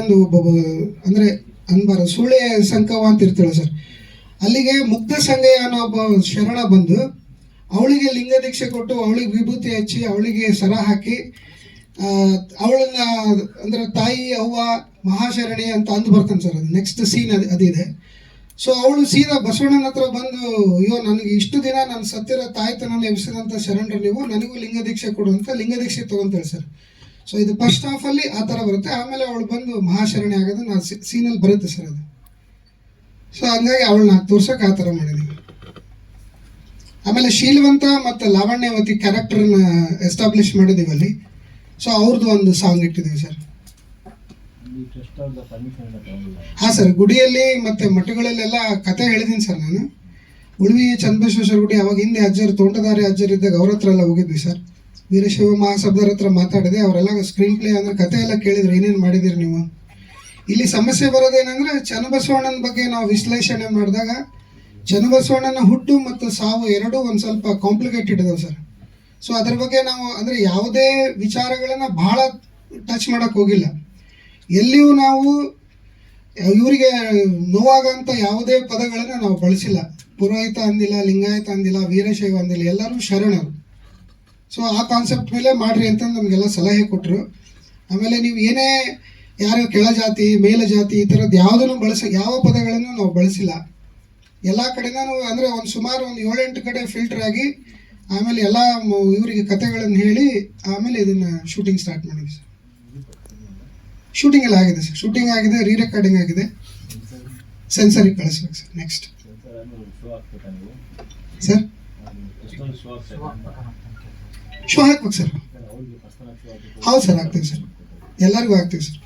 ಒಂದು ಒಬ್ಬ ಅಂದ್ರೆ ಅನ್ಬಾರ ಸೂಳೆ ಸಂಕವ ಅಂತ ಇರ್ತಾಳೆ ಸರ್. ಅಲ್ಲಿಗೆ ಮುಗ್ಧ ಸಂಗಯ್ಯ ಅನ್ನೋ ಒಬ್ಬ ಶರಣ ಬಂದು ಅವಳಿಗೆ ಲಿಂಗ ದೀಕ್ಷೆ ಕೊಟ್ಟು ಅವಳಿಗೆ ವಿಭೂತಿ ಹಚ್ಚಿ, ಅವಳಿಗೆ ಸರ ಹಾಕಿ ಅವಳನ್ನ ಅಂದ್ರೆ ತಾಯಿ, ಅವ್ವ, ಮಹಾಶರಣಿ ಅಂತ ಅಂದು ಬರ್ತಾನೆ ಸರ್. ನೆಕ್ಸ್ಟ್ ಸೀನ್ ಅದು, ಅದಿದೆ. ಸೊ ಅವಳು ಸೀದಾ ಬಸವಣ್ಣನ ಹತ್ರ ಬಂದು, ಅಯ್ಯೋ, ನನಗೆ ಇಷ್ಟು ದಿನ ನಾನು ಸತ್ತಿರೋ ತಾಯ್ತನ ಎಬ್ಸಿದಂಥ ಶರಣರು ನೀವು, ನನಗೂ ಲಿಂಗ ದೀಕ್ಷೆ ಕೊಡು ಅಂತ, ಲಿಂಗ ದೀಕ್ಷೆ ತಗೊಂತಾಳೆ ಸರ್. ಸೊ ಇದು ಫಸ್ಟ್ ಹಾಫ್ ಅಲ್ಲಿ ಆ ಥರ ಬರುತ್ತೆ. ಆಮೇಲೆ ಅವಳು ಬಂದು ಮಹಾಶರಣೆ ಆಗೋದು ನಾ ಸೀನಲ್ಲಿ ಬರುತ್ತೆ ಸರ್ ಅದು. ಸೊ ಹಂಗಾಗಿ ಅವಳನ್ನ ತೋರ್ಸೋಕೆ ಆ ಥರ ಮಾಡಿದೀನಿ ಆಮೇಲೆ ಶೀಲವಂತ ಮತ್ತು ಲಾವಣ್ಯವತಿ ಕ್ಯಾರೆಕ್ಟರ್ನ ಎಸ್ಟಾಬ್ಲಿಷ್ ಮಾಡಿದೀವಿ ಅಲ್ಲಿ. ಸೊ ಅವ್ರದ್ದು ಒಂದು ಸಾಂಗ್ ಇಟ್ಟಿದೀವಿ ಸರ್ ಹಾಂ ಸರ್ ಗುಡಿಯಲ್ಲಿ ಮತ್ತು ಮಠಗಳಲ್ಲೆಲ್ಲ ಕತೆ ಹೇಳಿದೀನಿ ಸರ್ ನಾನು. ಉಳಿವಿ ಚಂದ್ರಶೇಶ್ವರ ಗುಡಿ, ಅವಾಗ ಹಿಂದೆ ಅಜ್ಜರು ತೋಂಟದಾರಿ ಅಜ್ಜರು ಇದ್ದಾಗ ಅವ್ರ ಹತ್ರ ಎಲ್ಲ ಹೋಗಿದ್ವಿ ಸರ್ ವೀರಶೈವ ಮಹಾಸಭರ ಹತ್ರ ಮಾತಾಡಿದೆ, ಅವರೆಲ್ಲ ಸ್ಕ್ರೀನ್ ಪ್ಲೇ ಅಂದ್ರೆ ಕತೆ ಎಲ್ಲ ಕೇಳಿದ್ರು, ಏನೇನು ಮಾಡಿದಿರಿ ನೀವು? ಇಲ್ಲಿ ಸಮಸ್ಯೆ ಬರೋದೇನೆಂದ್ರೆ ಚನ್ನಬಸವಣ್ಣನ ಬಗ್ಗೆ ನಾವು ವಿಶ್ಲೇಷಣೆ ಮಾಡಿದಾಗ, ಚನ್ನಬಸವಣ್ಣನ ಹುಟ್ಟು ಮತ್ತು ಸಾವು ಎರಡೂ ಒಂದು ಸ್ವಲ್ಪ ಕಾಂಪ್ಲಿಕೇಟೆಡ್ ಇದಾವೆ ಸರ್. ಸೊ ಅದ್ರ ಬಗ್ಗೆ ನಾವು ಅಂದರೆ ಯಾವುದೇ ವಿಚಾರಗಳನ್ನು ಭಾಳ ಟಚ್ ಮಾಡೋಕ್ಕೆ ಹೋಗಿಲ್ಲ. ಎಲ್ಲಿಯೂ ನಾವು, ಇವರಿಗೆ ನೋವಾಗಂತ ಯಾವುದೇ ಪದಗಳನ್ನು ನಾವು ಬಳಸಿಲ್ಲ. ಪುರೋಹಿತ ಅಂದಿಲ್ಲ, ಲಿಂಗಾಯತ ಅಂದಿಲ್ಲ, ವೀರಶೈವ ಅಂದಿಲ್ಲ ಎಲ್ಲರೂ ಶರಣರು. ಸೊ ಆ ಕಾನ್ಸೆಪ್ಟ್ ಮೇಲೆ ಮಾಡ್ರಿ ಅಂತ ನಮಗೆಲ್ಲ ಸಲಹೆ ಕೊಟ್ಟರು ಆಮೇಲೆ ನೀವು ಏನೇ ಯಾರು ಕೆಳ ಜಾತಿ ಮೇಲ ಜಾತಿ ಈ ಥರದ್ದು ಯಾವುದನ್ನು ಬಳಸ ಯಾವ ಪದಗಳನ್ನು ನಾವು ಬಳಸಿಲ್ಲ. ಎಲ್ಲ ಕಡೆನೂ ಅಂದರೆ ಒಂದು ಸುಮಾರು ಒಂದು ಏಳೆಂಟು ಕಡೆ ಫಿಲ್ಟರ್ ಆಗಿ ಆಮೇಲೆ ಎಲ್ಲ ಇವರಿಗೆ ಕತೆಗಳನ್ನು ಹೇಳಿ ಆಮೇಲೆ ಇದನ್ನು ಶೂಟಿಂಗ್ ಸ್ಟಾರ್ಟ್ ಮಾಡಿದ್ವಿ ಸರ್. ಶೂಟಿಂಗ್ ಎಲ್ಲ ಆಗಿದೆ ಸರ್. ಶೂಟಿಂಗ್ ಆಗಿದೆ ರೀ ರೆಕಾರ್ಡಿಂಗ್ ಆಗಿದೆ. ಸೆನ್ಸರಿಗೆ ಕಳಿಸ್ಬೇಕು ಸರ್. ನೆಕ್ಸ್ಟ್ ಸರ್ ಶೋ ಹಾಕ್ಬೇಕು ಸರ್ ಹೌದು ಸರ್ ಆಗ್ತೀವಿ ಸರ್ ಎಲ್ಲರಿಗೂ ಹಾಕ್ತೀವಿ ಸರ್